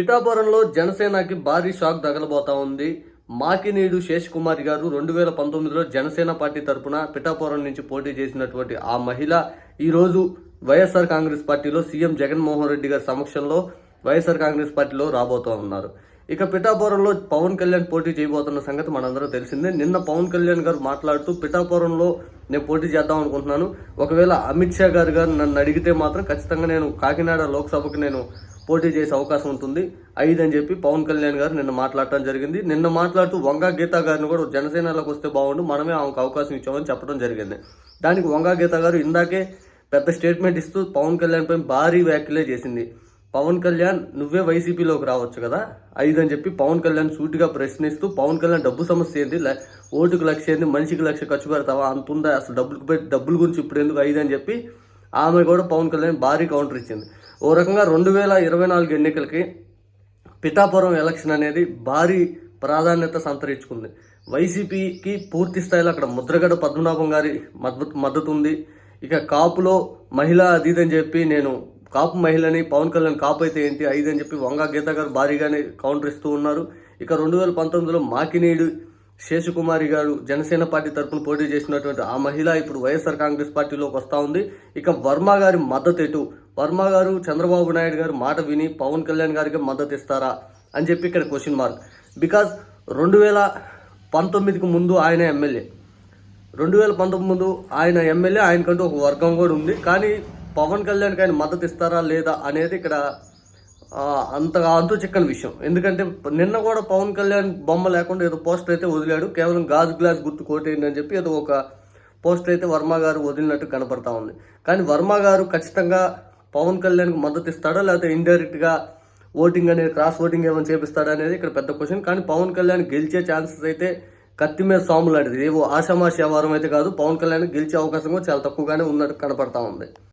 పిఠాపురంలో జనసేనకి భారీ షాక్ తగలబోతా ఉంది. మాకినీడు శేషకుమారి గారు రెండు వేల పంతొమ్మిదిలో జనసేన పార్టీ తరపున పిఠాపురం నుంచి పోటీ చేసినటువంటి ఆ మహిళ ఈరోజు వైఎస్ఆర్ కాంగ్రెస్ పార్టీలో సీఎం జగన్మోహన్ రెడ్డి గారి సమక్షంలో వైఎస్ఆర్ కాంగ్రెస్ పార్టీలో రాబోతూ ఉన్నారు. ఇక పిఠాపురంలో పవన్ కళ్యాణ్ పోటీ చేయబోతున్న సంగతి మనందరూ తెలిసిందే. నిన్న పవన్ కళ్యాణ్ గారు మాట్లాడుతూ పిఠాపురంలో నేను పోటీ చేద్దాం అనుకుంటున్నాను. ఒకవేళ అమిత్ షా గారు గారు నన్ను అడిగితే మాత్రం ఖచ్చితంగా నేను కాకినాడ లోక్సభకు నేను పోటీ చేసే అవకాశం ఉంటుంది. ఐదు అని చెప్పి పవన్ కళ్యాణ్ గారు నిన్న మాట్లాడటం జరిగింది. నిన్న మాట్లాడుతూ వంగా గీతా గారిని కూడా జనసేనలోకి వస్తే బాగుండు మనమే ఆమెకు అవకాశం ఇచ్చామని చెప్పడం జరిగింది. దానికి వంగా గీతా గారు ఇందాకే పెద్ద స్టేట్మెంట్ ఇస్తూ పవన్ కళ్యాణ్ పై భారీ వ్యాఖ్యలే చేసింది. పవన్ కళ్యాణ్ నువ్వే వైసీపీలోకి రావచ్చు కదా? ఐదు అని చెప్పి పవన్ కళ్యాణ్ సూటిగా ప్రశ్నిస్తూ పవన్ కళ్యాణ్ డబ్బు సమస్య ఏంది? ఓటుకు లక్ష ఏంది? మనిషికి లక్ష ఖర్చు పెడతావా? అంత ఉందా? అసలు డబ్బులు డబ్బుల గురించి ఇప్పుడు ఎందుకు ఐదు అని చెప్పి ఆమె కూడా పవన్ కళ్యాణ్ భారీ కౌంటర్ ఇచ్చింది. ఓ రకంగా రెండు వేల ఇరవై నాలుగు ఎన్నికలకి పిఠాపురం ఎలక్షన్ అనేది భారీ ప్రాధాన్యత సంతరించుకుంది. వైసీపీకి పూర్తి స్థాయిలో అక్కడ ముద్రగడ పద్మనాభం గారి మద్దతు మద్దతు ఉంది. ఇక కాపులో మహిళ అది ఇది అని చెప్పి నేను కాపు మహిళని పవన్ కళ్యాణ్ కాపు అయితే ఏంటి ఐదు అని చెప్పి వంగా గీత గారు భారీగానే కౌంటర్ ఇస్తూ ఉన్నారు. ఇక రెండు వేల పంతొమ్మిదిలో మాకినీడు శేషకుమారి గారు జనసేన పార్టీ తరఫున పోటీ చేసినటువంటి ఆ మహిళ ఇప్పుడు వైఎస్ఆర్ కాంగ్రెస్ పార్టీలోకి వస్తూ ఉంది. ఇక వర్మ గారి మద్దతు ఎటు వర్మ గారు చంద్రబాబు నాయుడు గారు మాట విని పవన్ కళ్యాణ్ గారికి మద్దతు ఇస్తారా అని చెప్పి ఇక్కడ క్వశ్చన్ మార్క్ బికాజ్ రెండు వేల పంతొమ్మిదికి ముందు ఆయన ఎమ్మెల్యే. రెండు వేల పంతొమ్మిది ముందు ఆయన ఎమ్మెల్యే ఆయనకంటూ ఒక వర్గం కూడా ఉంది. కానీ పవన్ కళ్యాణ్కి ఆయన మద్దతు ఇస్తారా లేదా అనేది ఇక్కడ అంతగా అంతు చిక్కని విషయం. ఎందుకంటే నిన్న కూడా పవన్ కళ్యాణ్ బొమ్మ లేకుండా ఏదో పోస్టర్ అయితే వదిలాడు. కేవలం గాజు గ్లాస్ గుర్తు కోటేయండి అని చెప్పి ఏదో ఒక పోస్టర్ అయితే వర్మ గారు వదిలినట్టు కనపడతా ఉంది. కానీ వర్మ గారు ఖచ్చితంగా పవన్ కళ్యాణ్కి మద్దతు ఇస్తాడా లేకపోతే ఇండైరెక్ట్గా ఓటింగ్ అనేది క్రాస్ ఓటింగ్ ఏమైనా చేపిస్తాడా అనేది ఇక్కడ పెద్ద క్వశ్చన్ కానీ పవన్ కళ్యాణ్ గెలిచే ఛాన్సెస్ అయితే కత్తి మీద సాము లాంటిది ఏవో ఆషామాషి వ్యవహారం అయితే కాదు. పవన్ కళ్యాణ్ గెలిచే అవకాశం కూడా చాలా తక్కువగానే ఉన్నట్టు కనపడతా ఉంది.